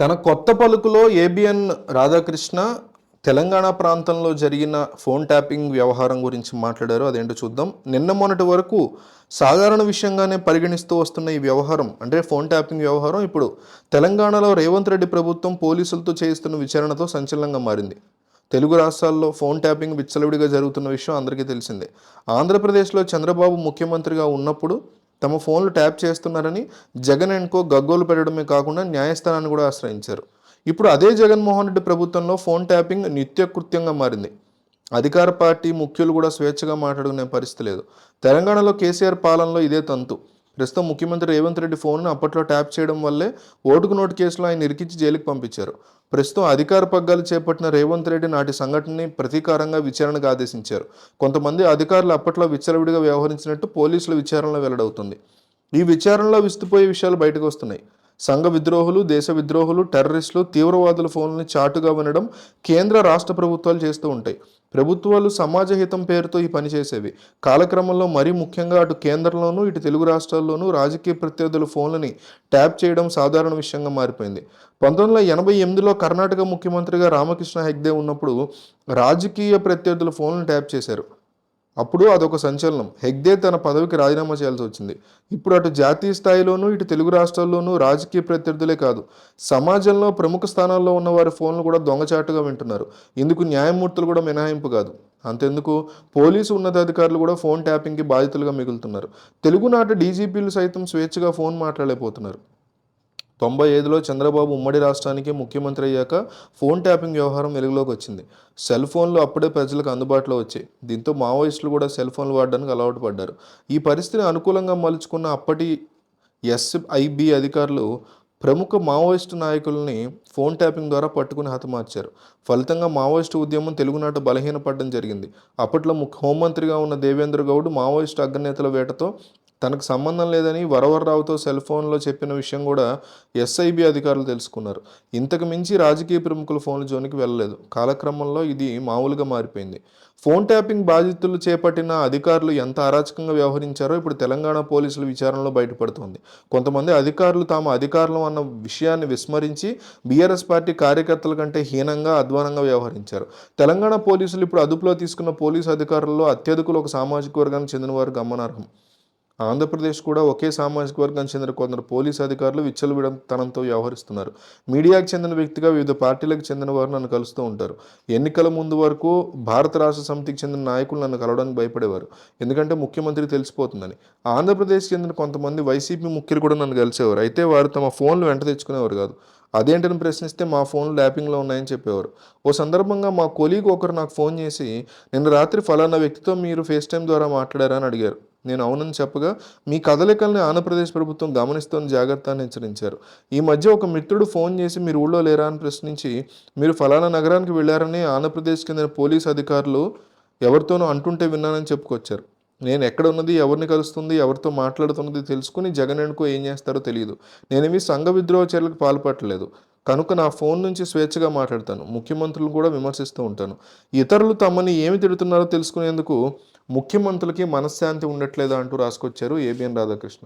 తన కొత్త పలుకులో ఏబిఎన్ రాధాకృష్ణ తెలంగాణ ప్రాంతంలో జరిగిన ఫోన్ ట్యాపింగ్ వ్యవహారం గురించి మాట్లాడారు. అదేంటో చూద్దాం. నిన్న మొన్నటి వరకు సాధారణ విషయంగానే పరిగణిస్తూ వస్తున్న ఈ వ్యవహారం అంటే ఫోన్ ట్యాపింగ్ వ్యవహారం ఇప్పుడు తెలంగాణలో రేవంత్ రెడ్డి ప్రభుత్వం పోలీసులతో చేయిస్తున్న విచారణతో సంచలనంగా మారింది. తెలుగు రాష్ట్రాల్లో ఫోన్ ట్యాపింగ్ విచ్చలవిడిగా జరుగుతున్న విషయం అందరికీ తెలిసిందే. ఆంధ్రప్రదేశ్లో చంద్రబాబు ముఖ్యమంత్రిగా ఉన్నప్పుడు తమ ఫోన్లు ట్యాప్ చేస్తున్నారని జగన్ అండ్ కో గగ్గోలు పెట్టడమే కాకుండా న్యాయస్థానాన్ని కూడా ఆశ్రయించారు. ఇప్పుడు అదే జగన్మోహన్ రెడ్డి ప్రభుత్వంలో ఫోన్ ట్యాపింగ్ నిత్యకృత్యంగా మారింది. అధికార పార్టీ ముఖ్యులు కూడా స్వేచ్ఛగా మాట్లాడుకునే పరిస్థితి లేదు. తెలంగాణలో కేసీఆర్ పాలనలో ఇదే తంతు. ప్రస్తుతం ముఖ్యమంత్రి రేవంత్ రెడ్డి ఫోన్ను అప్పట్లో ట్యాప్ చేయడం వల్లే ఓటుకు నోటు కేసులో ఆయన ఇరికించి జైలుకి పంపించారు. ప్రస్తుతం అధికార పగ్గాలు చేపట్టిన రేవంత్ రెడ్డి నాటి సంఘటనని ప్రతీకారంగా విచారణకు ఆదేశించారు. కొంతమంది అధికారులు అప్పట్లో విచ్చలవిడిగా వ్యవహరించినట్టు పోలీసుల విచారణలో వెల్లడవుతుంది. ఈ విచారణలో విస్తుపోయే విషయాలు బయటకు వస్తున్నాయి. సంఘ విద్రోహులు దేశ విద్రోహులు టెర్రరిస్టులు తీవ్రవాదుల ఫోన్లని చాటుగా వినడం కేంద్ర రాష్ట్ర ప్రభుత్వాలు చేస్తూ ఉంటాయి. ప్రభుత్వాలు సమాజ హితం పేరుతో ఈ పని చేసేవి. కాలక్రమంలో మరీ ముఖ్యంగా అటు కేంద్రంలోనూ ఇటు తెలుగు రాష్ట్రాల్లోనూ రాజకీయ ప్రత్యర్థుల ఫోన్లని ట్యాప్ చేయడం సాధారణ విషయంగా మారిపోయింది. పంతొమ్మిది వందల ఎనభై ఎనిమిదిలో కర్ణాటక ముఖ్యమంత్రిగా రామకృష్ణ హెగ్దే ఉన్నప్పుడు రాజకీయ ప్రత్యర్థుల ఫోన్లను ట్యాప్ చేశారు. అప్పుడు అదొక సంచలనం. హెగ్దే తన పదవికి రాజీనామా చేయాల్సి వచ్చింది. ఇప్పుడు అటు జాతీయ స్థాయిలోనూ ఇటు తెలుగు రాష్ట్రాల్లోనూ రాజకీయ ప్రత్యర్థులే కాదు సమాజంలో ప్రముఖ స్థానాల్లో ఉన్న వారి ఫోన్లు కూడా దొంగచాటుగా వింటున్నారు. ఇందుకు న్యాయమూర్తులు కూడా మినహాయింపు కాదు. అంతెందుకు? పోలీసు ఉన్నతాధికారులు కూడా ఫోన్ ట్యాపింగ్కి బాధితులుగా మిగులుతున్నారు. తెలుగునాట డీజీపీలు సైతం స్వేచ్ఛగా ఫోన్ మాట్లాడలేకపోతున్నారు. తొంభై ఐదులో చంద్రబాబు ఉమ్మడి రాష్ట్రానికి ముఖ్యమంత్రి అయ్యాక ఫోన్ ట్యాపింగ్ వ్యవహారం వెలుగులోకి వచ్చింది. సెల్ ఫోన్లు అప్పుడే ప్రజలకు అందుబాటులో వచ్చాయి. దీంతో మావోయిస్టులు కూడా సెల్ ఫోన్లు వాడడానికి అలవాటు పడ్డారు. ఈ పరిస్థితిని అనుకూలంగా మలుచుకున్న అప్పటి ఎస్ఐబి అధికారులు ప్రముఖ మావోయిస్టు నాయకుల్ని ఫోన్ ట్యాపింగ్ ద్వారా పట్టుకుని హతమార్చారు ఫలితంగా మావోయిస్టు ఉద్యమం తెలుగునాట బలహీనపడడం జరిగింది. అప్పట్లో ముఖ్య హోంమంత్రిగా ఉన్న దేవేంద్ర గౌడ్ మావోయిస్టు అగ్రనేతల వేటతో తనకు సంబంధం లేదని వరవర్రావుతో సెల్ ఫోన్లో చెప్పిన విషయం కూడా ఎస్ఐబి అధికారులు తెలుసుకున్నారు. ఇంతకు మించి రాజకీయ ప్రముఖుల ఫోన్ల జోన్కి వెళ్ళలేదు. కాలక్రమంలో ఇది మామూలుగా మారిపోయింది. ఫోన్ ట్యాపింగ్ బాధితులు చేపట్టిన అధికారులు ఎంత అరాచకంగా వ్యవహరించారో ఇప్పుడు తెలంగాణ పోలీసుల విచారణలో బయటపడుతోంది. కొంతమంది అధికారులు తాము అధికారులు అన్న విషయాన్ని విస్మరించి బీఆర్ఎస్ పార్టీ కార్యకర్తల కంటే హీనంగా అధ్వానంగా వ్యవహరించారు. తెలంగాణ పోలీసులు ఇప్పుడు అదుపులో తీసుకున్న పోలీసు అధికారుల్లో అత్యధికులు ఒక సామాజిక వర్గానికి చెందిన వారు గమనార్హం. ఆంధ్రప్రదేశ్ కూడా ఒకే సామాజిక వర్గానికి చెందిన కొందరు పోలీసు అధికారులు విచ్చలవిడంతనంతో వ్యవహరిస్తున్నారు. మీడియాకు చెందిన వ్యక్తిగా వివిధ పార్టీలకు చెందిన వారు నన్ను కలుస్తూ ఉంటారు. ఎన్నికల ముందు వరకు భారత రాష్ట్ర సమితికి చెందిన నాయకులు నన్ను కలవడానికి భయపడేవారు. ఎందుకంటే ముఖ్యమంత్రి తెలిసిపోతుందని. ఆంధ్రప్రదేశ్ చెందిన కొంతమంది వైసీపీ ముఖ్యులు కూడా నన్ను కలిసేవారు. అయితే వారు తమ ఫోన్లు వెంట తెచ్చుకునేవారు కాదు. అదేంటని ప్రశ్నిస్తే మా ఫోన్లు ల్యాపింగ్లో ఉన్నాయని చెప్పేవారు. ఓ సందర్భంగా మా కొలీగ్ ఒకరు నాకు ఫోన్ చేసి నిన్న రాత్రి ఫలానా వ్యక్తితో మీరు ఫేస్ టైం ద్వారా మాట్లాడారా? అని అడిగారు. నేను అవునని చెప్పగా మీ కదలికల్ని ఆంధ్రప్రదేశ్ ప్రభుత్వం గమనిస్తోంది జాగ్రత్త అని హెచ్చరించారు. ఈ మధ్య ఒక మిత్రుడు ఫోన్ చేసి మీరు ఊళ్ళో లేరా? అని ప్రశ్నించి మీరు ఫలానా నగరానికి వెళ్ళారని ఆంధ్రప్రదేశ్ కింద పోలీస్ అధికారులు ఎవరితోనో అంటుంటే విన్నానని చెప్పుకొచ్చారు. నేను ఎక్కడ ఉన్నది ఎవరిని కలుస్తుంది ఎవరితో మాట్లాడుతున్నది తెలుసుకుని జగన్ ఎన్నుకో ఏం చేస్తారో తెలియదు. నేనేమి సంఘ విద్రోహ చర్యలకు పాల్పడలేదు. కనుక నా ఫోన్ నుంచి స్వేచ్ఛగా మాట్లాడతాను. ముఖ్యమంత్రులు కూడా విమర్శిస్తూ ఉంటాను. ఇతరులు తమని ఏమి తిడుతున్నారో తెలుసుకునేందుకు ముఖ్యమంత్రులకి మనశ్శాంతి ఉండట్లేదా అంటూ రాసుకొచ్చారు ఏబిఎన్ రాధాకృష్ణ.